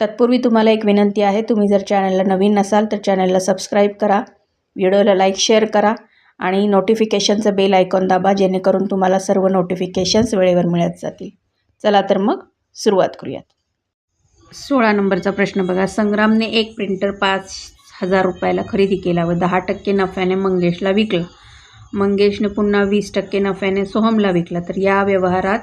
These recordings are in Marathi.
तत्पूर्वी तुम्हाला एक विनंती आहे तुम्ही जर चॅनलला नवीन नसाल तर चॅनलला सबस्क्राईब करा व्हिडिओला लाईक शेअर करा आणि नोटिफिकेशनचं बेल आयकॉन दाबा जेणेकरून तुम्हाला सर्व नोटिफिकेशन्स वेळेवर मिळत जातील. चला तर मग सुरुवात करूयात. सोळा नंबरचा प्रश्न बघा. संग्रामने एक प्रिंटर पाच हजार रुपयाला खरेदी केला व दहा टक्के नफ्याने मंगेशला विकला. मंगेशने पुन्हा वीस टक्के नफ्याने सोहमला विकला. तर या व्यवहारात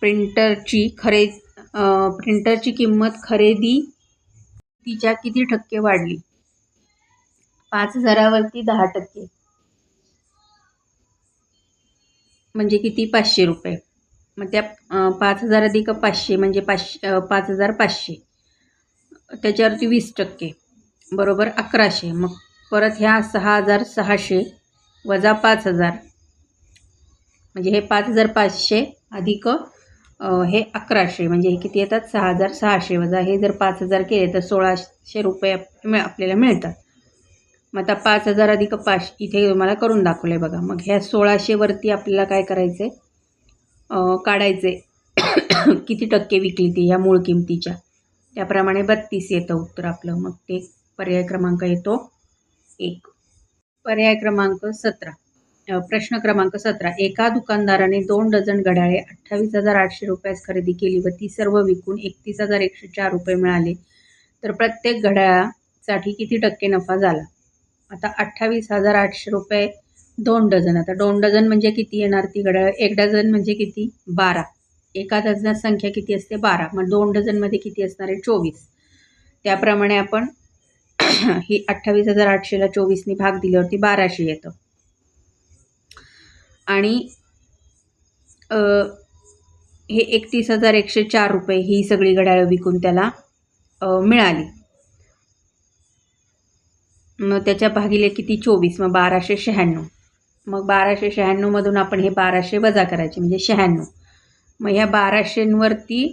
प्रिंटरची खरेदी प्रिंटरची किंमत खरेदी तिच्या किती टक्के वाढली? पाच हजारावरती दहा टक्के. म्हणजे किती? पाचशे रुपये. मग त्या पाच हजार अधिक पाचशे म्हणजे पाचशे पाच हजार पाचशे. त्याच्यावरती वीस टक्के. बरोबर अकराशे. मग परत ह्या सहा हजार सहाशे वजा पाच हजार. म्हणजे हे पाच हजार पाचशे अधिक हे अकराशे म्हणजे हे किती येतात? सहा हजार सहाशे वजा हे जर पाच हजार केले तर सोळाशे रुपये मिळ आपल्याला मिळतात. मग आता पाच हजार अधिक पाच इथे तुम्हाला करून दाखवलं आहे बघा. मग ह्या सोळाशेवरती आपल्याला काय करायचं आहे काढायचे किती टक्के विकली ती ह्या मूळ किमतीच्या? त्याप्रमाणे बत्तीस येतं उत्तर आपलं. मग ते पर्याय क्रमांक येतो एक. पर्याय क्रमांक सतरा. प्रश्न क्रमांक सतरा. एका दुकानदाराने दोन डझन घड्याळे अठ्ठावीस हजार आठशे रुपयास खरेदी केली व ती सर्व विकून एकतीस हजार एकशे चार रुपये मिळाले. तर प्रत्येक घड्याळासाठी किती टक्के नफा झाला? आता अठ्ठावीस हजार आठशे रुपये दोन डझन. आता दोन डझन म्हणजे किती येणार ती घड्याळ? एक डझन म्हणजे किती? बारा. एका डझनात संख्या किती असते? बारा. मग दोन डझनमध्ये किती असणार आहे? चोवीस. त्याप्रमाणे आपण ही अठ्ठावीस हजार आठशेला चोवीसनी भाग दिल्यावरती बाराशे येतं. आणि हे एकतीस हजार एकशे चार रुपये ही सगळी घड्याळं विकून त्याला मिळाली. मग त्याच्या भागिले किती? चोवीस. मग बाराशे शहाण्णव. मग बाराशे शहाण्णवमधून आपण हे बाराशे वजा करायचे म्हणजे शहाण्णव. मग ह्या बाराशेंवरती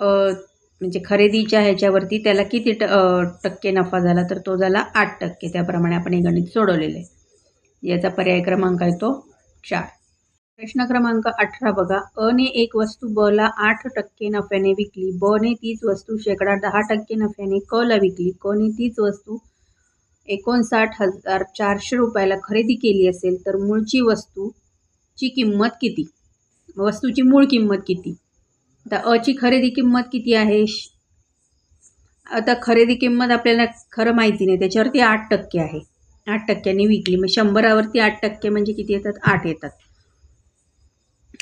म्हणजे खरेदीच्या ह्याच्यावरती त्याला किती ट टक्के नफा झाला? तर तो झाला आठ टक्के. त्याप्रमाणे आपण हे गणित सोडवलेलं आहे. याचा पर्याय क्रमांक आहे तो चार. प्रश्न क्रमांक अठरा बघा. अ ने एक वस्तू ब ला आठ टक्के नफ्याने विकली. ब ने तीच वस्तू शेकडा दहा टक्के नफ्याने क ला विकली. क ने तीच वस्तू एकोणसाठ हजार चारशे रुपयाला खरेदी केली असेल तर मूळची वस्तूची किंमत किती? वस्तूची मूळ किंमत किती? आता अची खरेदी किंमत किती आहे? आता खरेदी किंमत आपल्याला खरं माहिती नाही. त्याच्यावरती आठ टक्के आहे. आठ टक्क्यांनी विकली. मग शंभरावरती आठ टक्के म्हणजे किती येतात? आठ येतात.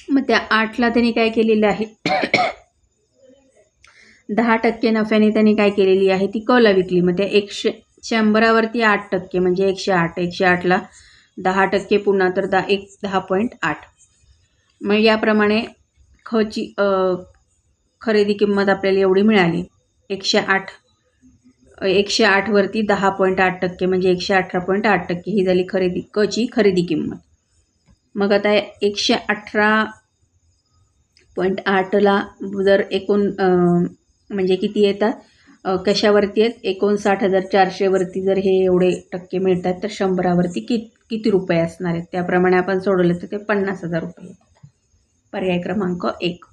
मग त्या आठला त्यांनी काय केलेलं आहे? दहा टक्के नफ्याने त्यांनी काय केलेली आहे? ती कला विकली. मग त्या एकशे शंभरावरती आठ टक्के म्हणजे एकशे आठ. एकशे आठला दहा टक्के पुन्हा तर दहा एक दहा पॉईंट आठ. मग याप्रमाणे खची खरेदी किंमत आपल्याला एवढी मिळाली. एकशे आठ एकशे आठवरती दहा पॉईंट आठ टक्के म्हणजे एकशे अठरा पॉईंट आठ टक्के ही झाली खरेदी कची खरेदी किंमत. मग आता एकशे अठरा पॉईंट आठला जर एकूण म्हणजे किती येतात? कशावरती आहेत? एकोणसाठ हजार चारशेवरती जर हे एवढे टक्के मिळतात तर शंभरावरती कि किती रुपये असणार आहेत? त्याप्रमाणे आपण सोडवलं तर ते पन्नास हजार रुपये. पर्याय क्रमांक एक.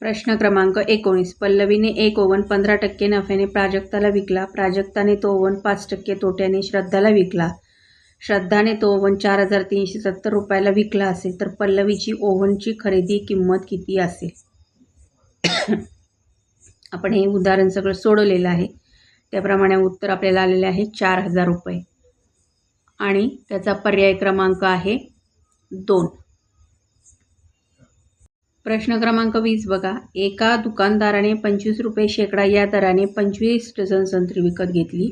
प्रश्न क्रमांक एकोणीस. पल्लवीने एक ओव्हन पंधरा टक्के नफ्याने प्राजक्ताला विकला. प्राजक्ताने तो ओव्हन पाच टक्के तोट्याने श्रद्धाला विकला. श्रद्धाने तो ओवन चार हजार तीनशे सत्तर रुपयाला विकला असेल तर पल्लवीची ओव्हनची खरेदी किंमत किती असेल? आपण हे उदाहरण सगळं सोडवलेलं आहे. त्याप्रमाणे उत्तर आपल्याला आलेले आहे चार हजार रुपये. आणि त्याचा पर्याय क्रमांक आहे दोन. प्रश्न क्रमांक वीस बघा. एका दुकानदाराने पंचवीस रुपये शेकडा या दराने पंचवीस डझन संत्री विकत घेतली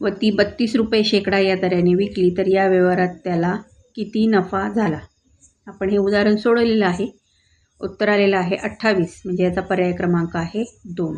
व ती बत्तीस रुपये शेकडा या दराने विकली. तर या व्यवहारात त्याला किती नफा झाला? आपण हे उदाहरण सोडवलेलं आहे. उत्तर आलेलं आहे अठ्ठावीस. म्हणजे याचा पर्याय क्रमांक आहे दोन.